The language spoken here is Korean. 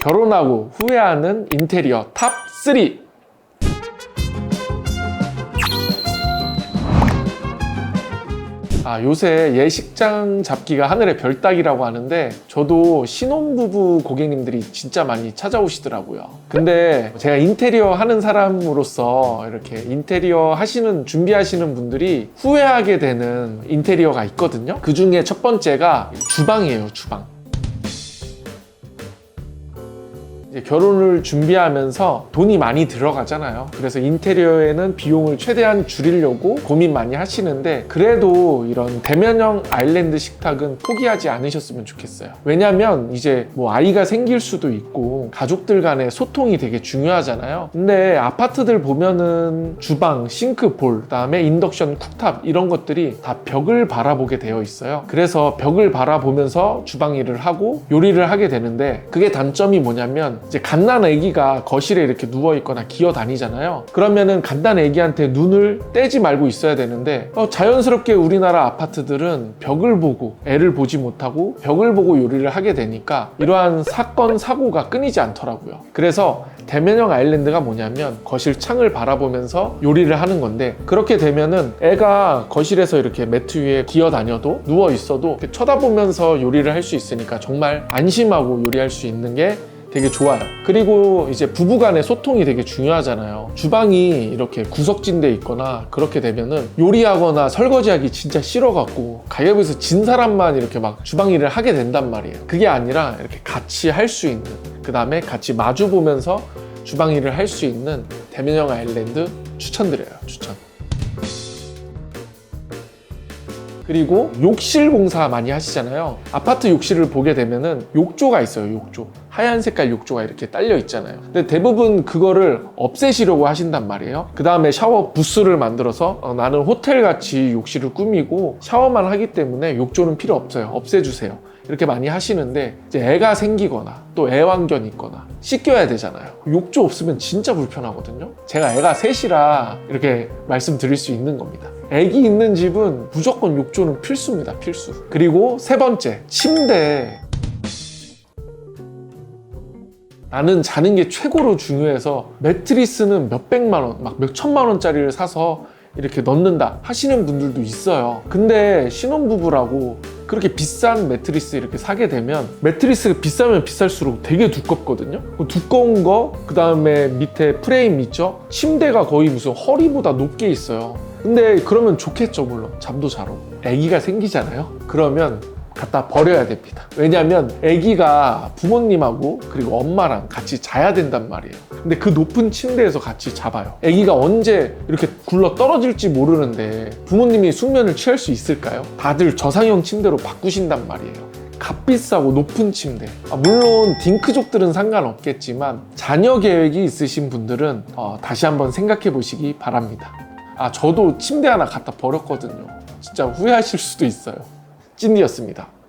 결혼하고 후회하는 인테리어 탑 3. 아, 요새 예식장 잡기가 하늘의 별 따기라고 하는데 저도 신혼부부 고객님들이 진짜 많이 찾아오시더라고요. 근데 제가 인테리어 하는 사람으로서 이렇게 인테리어 하시는 준비하시는 분들이 후회하게 되는 인테리어가 있거든요. 그 중에 첫 번째가 주방이에요, 주방. 결혼을 준비하면서 돈이 많이 들어가잖아요. 그래서 인테리어에는 비용을 최대한 줄이려고 고민 많이 하시는데 그래도 이런 대면형 아일랜드 식탁은 포기하지 않으셨으면 좋겠어요. 왜냐면 이제 뭐 아이가 생길 수도 있고 가족들 간의 소통이 되게 중요하잖아요. 근데 아파트들 보면은 주방, 싱크 볼, 그다음에 인덕션 쿡탑 이런 것들이 다 벽을 바라보게 되어 있어요. 그래서 벽을 바라보면서 주방 일을 하고 요리를 하게 되는데 그게 단점이 뭐냐면 이제 갓난 아기가 거실에 이렇게 누워 있거나 기어 다니잖아요. 그러면은 갓난 아기한테 눈을 떼지 말고 있어야 되는데 어, 자연스럽게 우리나라 아파트들은 벽을 보고 애를 보지 못하고 벽을 보고 요리를 하게 되니까 이러한 사건 사고가 끊이지 않더라고요. 그래서 대면형 아일랜드가 뭐냐면 거실 창을 바라보면서 요리를 하는 건데 그렇게 되면은 애가 거실에서 이렇게 매트 위에 기어 다녀도 누워 있어도 쳐다보면서 요리를 할 수 있으니까 정말 안심하고 요리할 수 있는 게 되게 좋아요. 그리고 이제 부부 간의 소통이 되게 중요하잖아요. 주방이 이렇게 구석진 데 있거나 그렇게 되면은 요리하거나 설거지하기 진짜 싫어갖고 가게부에서 진 사람만 이렇게 막 주방 일을 하게 된단 말이에요. 그게 아니라 이렇게 같이 할 수 있는 그 다음에 같이 마주 보면서 주방 일을 할 수 있는 대면형 아일랜드 추천드려요. 추천. 그리고 욕실 공사 많이 하시잖아요. 아파트 욕실을 보게 되면은 욕조가 있어요, 욕조. 하얀 색깔 욕조가 이렇게 딸려 있잖아요. 근데 대부분 그거를 없애시려고 하신단 말이에요. 그 다음에 샤워 부스를 만들어서 어, 나는 호텔 같이 욕실을 꾸미고 샤워만 하기 때문에 욕조는 필요 없어요. 없애주세요. 이렇게 많이 하시는데 이제 애가 생기거나 또 애완견이 있거나 씻겨야 되잖아요. 욕조 없으면 진짜 불편하거든요. 제가 애가 셋이라 이렇게 말씀드릴 수 있는 겁니다. 애기 있는 집은 무조건 욕조는 필수입니다. 필수. 그리고 세 번째, 침대. 나는 자는 게 최고로 중요해서 매트리스는 몇백만 원, 막 몇천만 원짜리를 사서 이렇게 넣는다 하시는 분들도 있어요. 근데 신혼부부라고 그렇게 비싼 매트리스 이렇게 사게 되면 매트리스가 비싸면 비쌀수록 되게 두껍거든요. 그 두꺼운 거, 그 다음에 밑에 프레임 있죠? 침대가 거의 무슨 허리보다 높게 있어요. 근데 그러면 좋겠죠, 물론. 잠도 잘 오고. 아기가 생기잖아요? 그러면 갖다 버려야 됩니다. 왜냐면 아기가 부모님하고 그리고 엄마랑 같이 자야 된단 말이에요. 근데 그 높은 침대에서 같이 자봐요. 아기가 언제 이렇게 굴러 떨어질지 모르는데 부모님이 숙면을 취할 수 있을까요? 다들 저상형 침대로 바꾸신단 말이에요. 값비싸고 높은 침대. 아, 물론 딩크족들은 상관없겠지만 자녀 계획이 있으신 분들은 어, 다시 한번 생각해 보시기 바랍니다. 아 저도 침대 하나 갖다 버렸거든요. 진짜 후회하실 수도 있어요. 찐이었습니다.